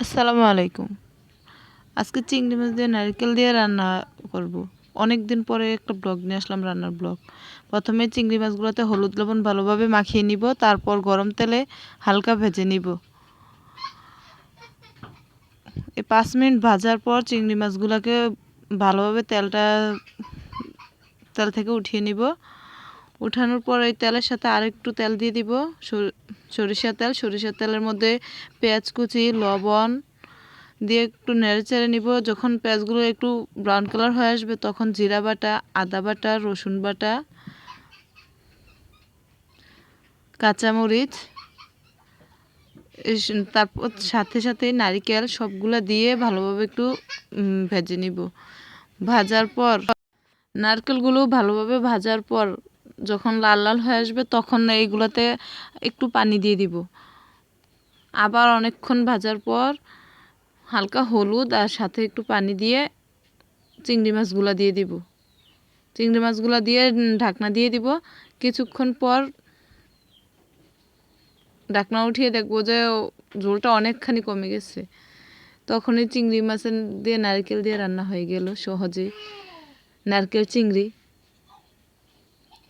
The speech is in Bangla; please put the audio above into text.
আসসালামু আলাইকুম। আজকে চিংড়ি মাছ দিয়ে নারকেল দিয়ে রান্না করব। অনেক দিন পরে একটা ব্লগ নিয়ে আসলাম, রান্নার ব্লগ। প্রথমে চিংড়ি মাছগুলোতে হলুদ লবণ ভালোভাবে মাখিয়ে নিব, তারপর গরম তেলে হালকা ভেজে নিব। এই পাঁচ মিনিট ভাজার পর চিংড়ি মাছগুলোকে ভালোভাবে তেলটা, তেল থেকে উঠিয়ে নিব। উঠানোর পর এই তেলের সাথে আরেকটু তেল দিয়ে দিব। সরিষা তেল। সরিষা তেলের মধ্যে পেঁয়াজ কুচি, লবণ দিয়ে একটু নেড়ে চেড়ে নিব। যখন পেঁয়াজগুলো একটু ব্রাউন কালার হয়ে আসবে, তখন জিরা বাটা, আদা বাটা, রসুন বাটা, কাঁচামরিচ তারপর সাথে সাথে নারিকেল সবগুলা দিয়ে ভালোভাবে একটু ভেজে নিব। ভাজার পর, নারকেলগুলো ভালোভাবে ভাজার পর যখন লাল লাল হয়ে আসবে তখন এইগুলোতে একটু পানি দিয়ে দিব। আবার অনেকক্ষণ ভাজার পর হালকা হলুদ আর সাথে একটু পানি দিয়ে চিংড়ি মাছগুলো দিয়ে দিব। চিংড়ি মাছগুলো দিয়ে ঢাকনা দিয়ে দিব। কিছুক্ষণ পর ঢাকনা উঠিয়ে দেখব যে ঝোলটা অনেকখানি কমে গেছে। তখনই চিংড়ি মাছের দিয়ে নারকেল দিয়ে রান্না হয়ে গেল সহজেই। নারকেল, চিংড়ি।